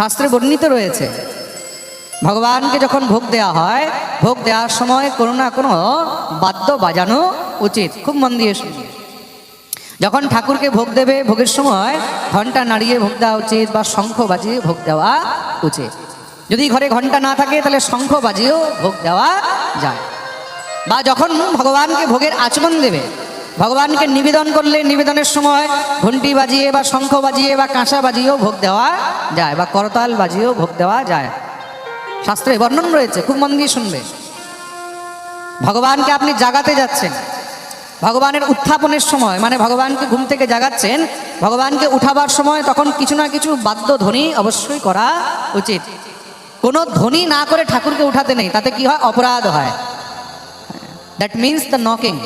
শাস্ত্রে বর্ণিত রয়েছে, ভগবানকে যখন ভোগ দেওয়া হয়, ভোগ দেওয়ার সময় কোনো না কোনো বাদ্য বাজানো উচিত, খুব মন দিয়ে শুনবে যখন ঠাকুরকে ভোগ দেবে, ভোগের সময় ঘণ্টা নাড়িয়ে ভোগ দেওয়া উচিত বা শঙ্খ বাজিয়ে ভোগ দেওয়া উচিত। যদি ঘরে ঘণ্টা না থাকে, তাহলে শঙ্খ বাজিয়েও ভোগ দেওয়া যায়। বা যখন ভগবানকে ভোগের আচমন দেবে ভগবানকে নিবেদন করলে নিবেদনের সময় ঘন্টি বাজিয়ে বা শঙ্খ বাজিয়ে বা কাঁসা বাজিয়েও ভোগ দেওয়া যায় বা করতাল বাজিয়েও ভোগ দেওয়া যায়। শাস্ত্রে বর্ণন রয়েছে, খুব মন দিয়ে শুনবে। ভগবানকে আপনি জাগাতে যাচ্ছেন। ভগবানের উত্থাপনের সময় মানে ভগবানকে ঘুম থেকে জাগাচ্ছেন, ভগবানকে উঠাবার সময় তখন কিছু না কিছু বাদ্য ধ্বনি অবশ্যই করা উচিত। কোনো ধ্বনি না করে ঠাকুরকে উঠাতে নেই, তাতে কি হয়? অপরাধ হয়। দ্যাট মিনস দ্য নকিং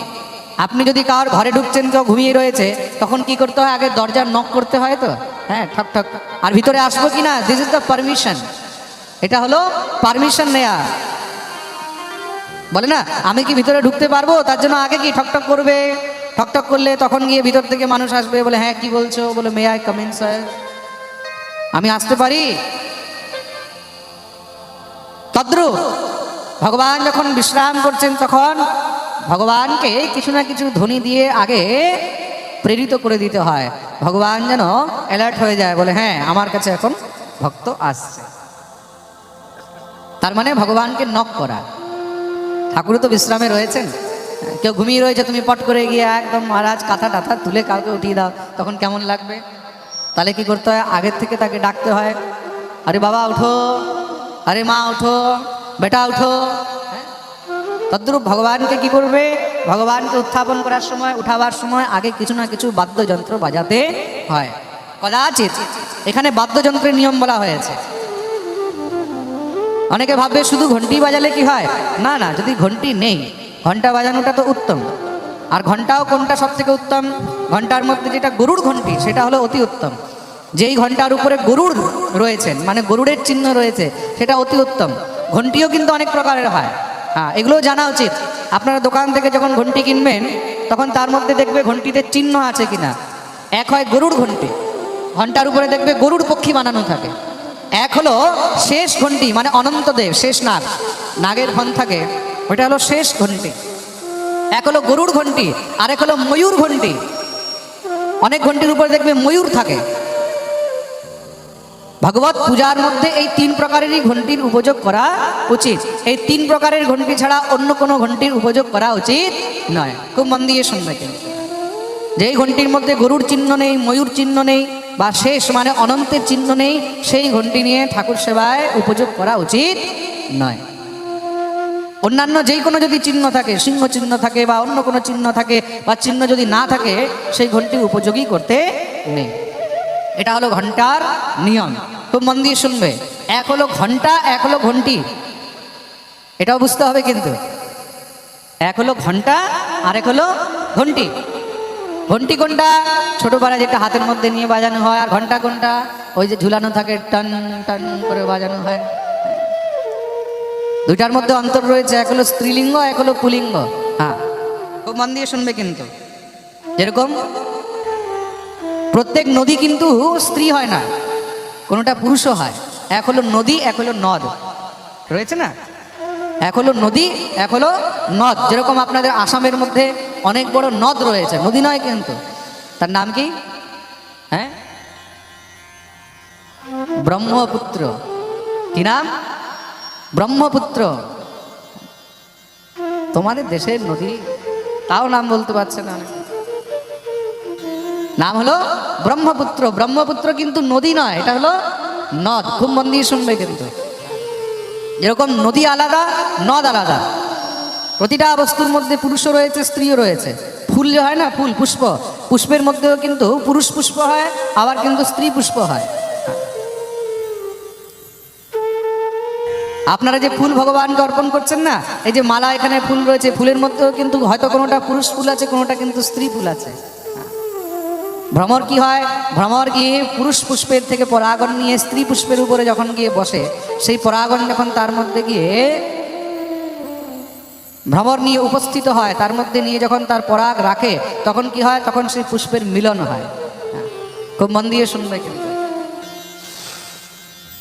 আপনি যদি কার ঘরে ঢুকছেন কেউ ঘুমিয়ে রয়েছে, তখন কি করতে হয়? আগে দরজার নক করতে হয় তো? হ্যাঁ ঠক ঠক। আর ভিতরে আসব কি না দিস ইজ দ্য পারমিশন এটা হলো পারমিশন নেয়া। বলে না, আমি কি ভিতরে ঢুকতে পারব? তার জন্য আগে কি ঠকঠক করবে? ঠকঠক করলে তখন গিয়ে ভিতর থেকে মানুষ আসবে, বলে হ্যাঁ কি বলছো? বলে মে আই কামিন স্যার আমি আসতে পারি? তদ্রু ভগবান যখন বিশ্রাম করছেন তখন ভগবানকে কিছু না কিছু ধ্বনি দিয়ে আগে প্রেরিত করে দিতে হয়। ভগবান যেন অ্যালার্ট হয়ে যায়, বলে হ্যাঁ আমার কাছে এখন ভক্ত আসছে। তার মানে ভগবানকে নক করা। ঠাকুর তো বিশ্রামে রয়েছেন। কেউ ঘুমিয়ে রয়েছে, তুমি পট করে গিয়ে একদম মহারাজ কাঁথা টাথা তুলে কাউকে উঠিয়ে দাও, তখন কেমন লাগবে? তাহলে কি করতে হয়? আগের থেকে তাকে ডাকতে হয়, আরে বাবা, উঠো। আরে মা, উঠো। বেটা, উঠো? তদ্রূপ ভগবানকে কি করবে? ভগবানকে উত্থাপন করার সময়, উঠাবার সময় আগে কিছু না কিছু বাদ্যযন্ত্র বাজাতে হয়। কদাচিৎ এখানে বাদ্যযন্ত্রের নিয়ম বলা হয়েছে। অনেকে ভাববে, শুধু ঘন্টি বাজালে কি হয়? না না, যদি ঘন্টি নেই ঘণ্টা বাজানোটা তো উত্তম। আর ঘন্টাও কোনটা সব থেকে উত্তম? ঘণ্টার মধ্যে যেটা গরুর ঘন্টি সেটা হলো অতি উত্তম। যেই ঘণ্টার উপরে গরুর রয়েছেন মানে গরুরের চিহ্ন রয়েছে, সেটা অতি উত্তম। ঘন্টিও কিন্তু অনেক প্রকারের হয়। হ্যাঁ এগুলোও জানা উচিত। আপনারা দোকান থেকে যখন ঘন্টি কিনবেন, তখন তার মধ্যে দেখবে ঘন্টিতে চিহ্ন আছে কিনা। এক হয় গরুর ঘন্টি। ঘণ্টার উপরে দেখবে গরুর পক্ষী বানানো থাকে। এক হলো শেষ ঘন্টি মানে অনন্তদেব শেষ নাগ। নাগের ঘন থাকে। ওইটা হলো শেষ ঘন্টি। এক হলো গরুর ঘন্টি আর এক হলো ময়ূর ঘন্টি। অনেক ঘন্টির উপরে দেখবে ময়ূর থাকে। ভগবত পূজার মধ্যে এই তিন প্রকারেরই ঘন্টির উপযোগ করা উচিত। এই তিন প্রকারের ঘন্টি ছাড়া অন্য কোনো ঘন্টির উপযোগ করা উচিত নয়। খুব মন দিয়ে শুনবে যেই ঘন্টির মধ্যে গরুর চিহ্ন নেই, ময়ূর চিহ্ন নেই, বা শেষ মানে অনন্তের চিহ্ন নেই, সেই ঘন্টি নিয়ে ঠাকুর সেবায় উপযোগ করা উচিত নয়। অন্যান্য যেই কোনো যদি চিহ্ন থাকে, সিংহ চিহ্ন থাকে, বা অন্য কোনো চিহ্ন থাকে, বা চিহ্ন যদি না থাকে, সেই ঘন্টি উপযোগী করতে নেই। এটা হলো ঘণ্টার নিয়ম। খুব মন দিয়ে শুনবে। এক হলো ঘণ্টা, এক হলো ঘন্টি। এটাও বুঝতে হবে কিন্তু। এক হলো ঘণ্টা আর এক হলো ঘন্টি। ঘন্টি কোনটা? ছোট পাড়া যেটা হাতের মধ্যে নিয়ে বাজানো হয়, আর ঘণ্টা কোনটা? ওই যে ঝুলানো থাকে, টান টান করে বাজানো হয়। দুইটার মধ্যে অন্তর রয়েছে, এক হলো স্ত্রীলিঙ্গ, এক হলো পুলিঙ্গ। হ্যাঁ। খুব মন দিয়ে শুনবে কিন্তু। যেরকম প্রত্যেক নদী কিন্তু স্ত্রী হয় না। কোনোটা পুরুষও হয়। এক হলো নদী, এক হলো নদ। রয়েছে না? এক হলো নদী, এক হলো নদ। যেরকম আপনাদের আসামের মধ্যে অনেক বড় নদ রয়েছে। নদী নয় কিন্তু। তার নাম কি? হ্যাঁ? ব্রহ্মপুত্র। কি নাম? ব্রহ্মপুত্র। তোমাদের দেশের নদী, তাও নাম বলতে পারছে না। নাম হলো ব্রহ্মপুত্র। ব্রহ্মপুত্র কিন্তু নদী নয়, এটা হলো নদ। খুব মন দিয়ে শুনবে কিন্তু। যেরকম নদী আলাদা, নদ আলাদা। প্রতিটা বস্তুর মধ্যে পুরুষও রয়েছে, স্ত্রীও রয়েছে। ফুল যে হয় না, ফুল, পুষ্প। পুষ্পের মধ্যেও কিন্তু পুরুষ পুষ্প হয়, আবার কিন্তু স্ত্রী পুষ্প হয়। আপনারা যে ফুল ভগবানকে অর্পণ করছেন না, এই যে মালা এখানে ফুল রয়েছে, ফুলের মধ্যেও কিন্তু হয়তো কোনোটা পুরুষ ফুল আছে, কোনোটা কিন্তু স্ত্রী ফুল আছে। ভ্রমর কি হয়? ভ্রমর গিয়ে পুরুষ পুষ্পের থেকে পরাগণ নিয়ে স্ত্রী পুষ্পের উপরে যখন গিয়ে বসে সেই পরাগণ যখন তার মধ্যে গিয়ে ভ্রমর নিয়ে উপস্থিত হয় তার মধ্যে নিয়ে যখন তার পরাগ রাখে তখন কি হয়? তখন সেই পুষ্পের মিলন হয়। হ্যাঁ, খুব মন দিয়ে শুনবে কিন্তু।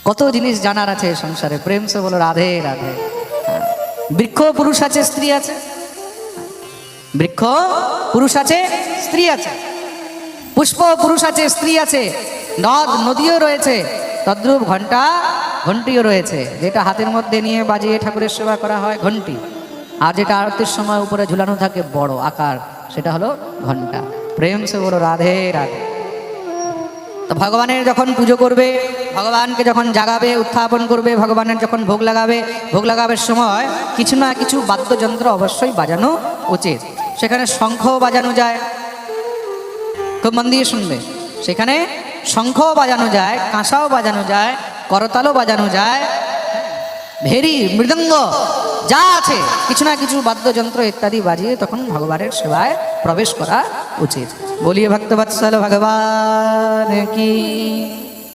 কত জিনিস জানার আছে সংসারে। প্রেম সে বলো রাধে রাধে। হ্যাঁ। বৃক্ষ পুরুষ আছে স্ত্রী আছে? বৃক্ষ পুরুষ আছে স্ত্রী আছে। পুষ্প পুরুষ আছে, স্ত্রী আছে। নদ, নদীও রয়েছে। তদ্রূপ ঘণ্টা ঘন্টিও রয়েছে। যেটা হাতের মধ্যে নিয়ে বাজিয়ে ঠাকুরের সেবা করা হয় ঘন্টি আর যেটা আরতির সময় উপরে ঝুলানো থাকে, বড় আকার, সেটা হলো ঘণ্টা প্রেম সে বলো রাধে রাধে। তো ভগবানের যখন পুজো করবে, ভগবানকে যখন জাগাবে, উত্থাপন করবে, ভগবানের যখন ভোগ লাগাবে, ভোগ লাগাবার সময় কিছু না কিছু বাদ্যযন্ত্র অবশ্যই বাজানো উচিত। সেখানে শঙ্খ বাজানো যায় খুব মন দিয়ে শুনবে। সেখানে শঙ্খও বাজানো যায়, কাঁসাও বাজানো যায়, করতালও বাজানো যায়। ভেরি মৃদঙ্গ, যা আছে, কিছু না কিছু বাদ্যযন্ত্র ইত্যাদি বাজিয়ে তখন ভগবানের সেবায় প্রবেশ করা উচিত। বলিয়ে ভক্তবৎসল ভগবান কি